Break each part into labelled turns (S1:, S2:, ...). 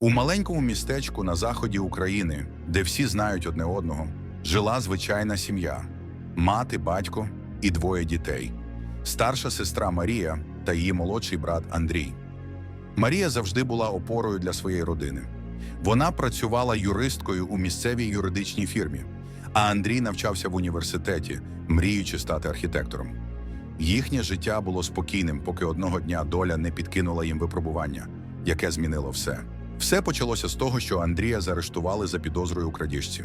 S1: У маленькому містечку на заході України, де всі знають одне одного, жила звичайна сім'я: мати, батько і двоє дітей, старша сестра Марія та її молодший брат Андрій. Марія завжди була опорою для своєї родини. Вона працювала юристкою у місцевій юридичній фірмі, а Андрій навчався в університеті, мріючи стати архітектором. Їхнє життя було спокійним, поки одного дня доля не підкинула їм випробування, яке змінило все. Все почалося з того, що Андрія заарештували за підозрою у крадіжці.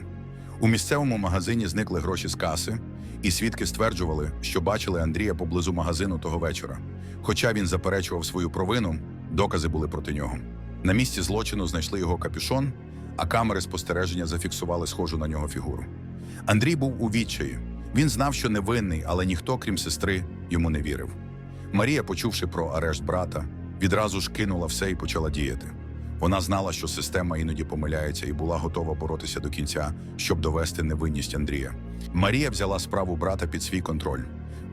S1: У місцевому магазині зникли гроші з каси, і свідки стверджували, що бачили Андрія поблизу магазину того вечора. Хоча він заперечував свою провину, докази були проти нього. На місці злочину знайшли його капюшон, а камери спостереження зафіксували схожу на нього фігуру. Андрій був у відчаї. Він знав, що невинний, але ніхто, крім сестри, йому не вірив. Марія, почувши про арешт брата, відразу ж кинула все і почала діяти. Вона знала, що система іноді помиляється і була готова боротися до кінця, щоб довести невинність Андрія. Марія взяла справу брата під свій контроль.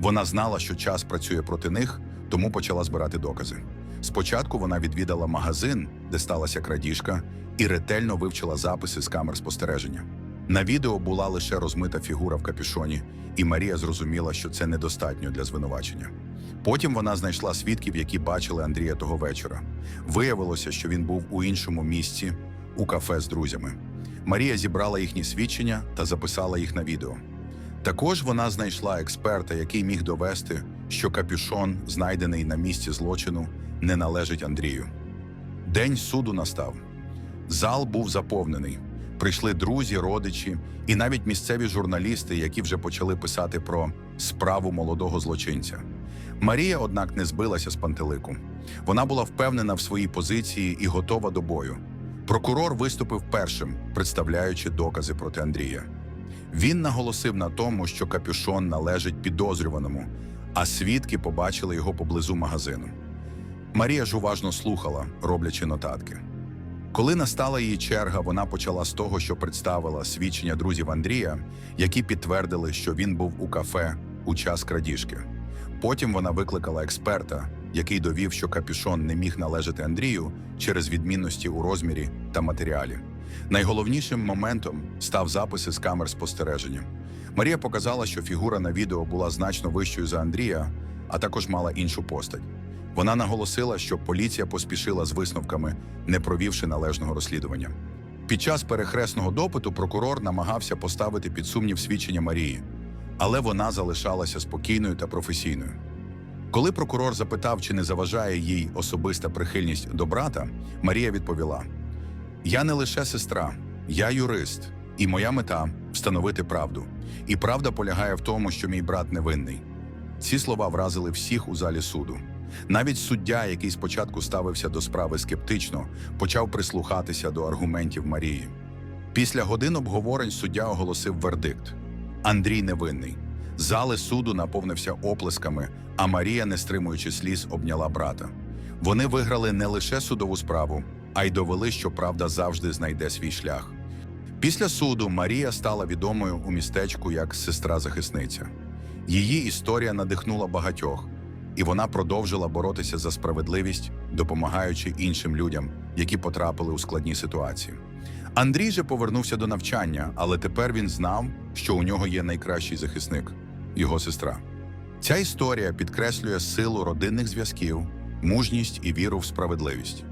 S1: Вона знала, що час працює проти них, тому почала збирати докази. Спочатку вона відвідала магазин, де сталася крадіжка, і ретельно вивчила записи з камер спостереження. На відео була лише розмита фігура в капюшоні, і Марія зрозуміла, що це недостатньо для звинувачення. Потім вона знайшла свідків, які бачили Андрія того вечора. Виявилося, що він був у іншому місці, у кафе з друзями. Марія зібрала їхні свідчення та записала їх на відео. Також вона знайшла експерта, який міг довести, що капюшон, знайдений на місці злочину, не належить Андрію. День суду настав. Зал був заповнений. Прийшли друзі, родичі і навіть місцеві журналісти, які вже почали писати про справу молодого злочинця. Марія, однак, не збилася з пантелику. Вона була впевнена в своїй позиції і готова до бою. Прокурор виступив першим, представляючи докази проти Андрія. Він наголосив на тому, що капюшон належить підозрюваному, а свідки побачили його поблизу магазину. Марія ж уважно слухала, роблячи нотатки. Коли настала її черга, вона почала з того, що представила свідчення друзів Андрія, які підтвердили, що він був у кафе у час крадіжки. Потім вона викликала експерта, який довів, що капюшон не міг належати Андрію через відмінності у розмірі та матеріалі. Найголовнішим моментом став записи з камер спостереження. Марія показала, що фігура на відео була значно вищою за Андрія, а також мала іншу постать. Вона наголосила, що поліція поспішила з висновками, не провівши належного розслідування. Під час перехресного допиту прокурор намагався поставити під сумнів свідчення Марії, але вона залишалася спокійною та професійною. Коли прокурор запитав, чи не заважає їй особиста прихильність до брата, Марія відповіла: Я не лише сестра, я юрист, і моя мета встановити правду. І правда полягає в тому, що мій брат невинний. Ці слова вразили всіх у залі суду. Навіть суддя, який спочатку ставився до справи скептично, почав прислухатися до аргументів Марії. Після годин обговорень суддя оголосив вердикт: Андрій невинний. Зали суду наповнився оплесками, а Марія, не стримуючи сліз, обняла брата. Вони виграли не лише судову справу, а й довели, що правда завжди знайде свій шлях. Після суду Марія стала відомою у містечку як сестра-захисниця. Її історія надихнула багатьох, і вона продовжила боротися за справедливість, допомагаючи іншим людям, які потрапили у складні ситуації. Андрій же повернувся до навчання, але тепер він знав, що у нього є найкращий захисник його сестра. Ця історія підкреслює силу родинних зв'язків, мужність і віру в справедливість.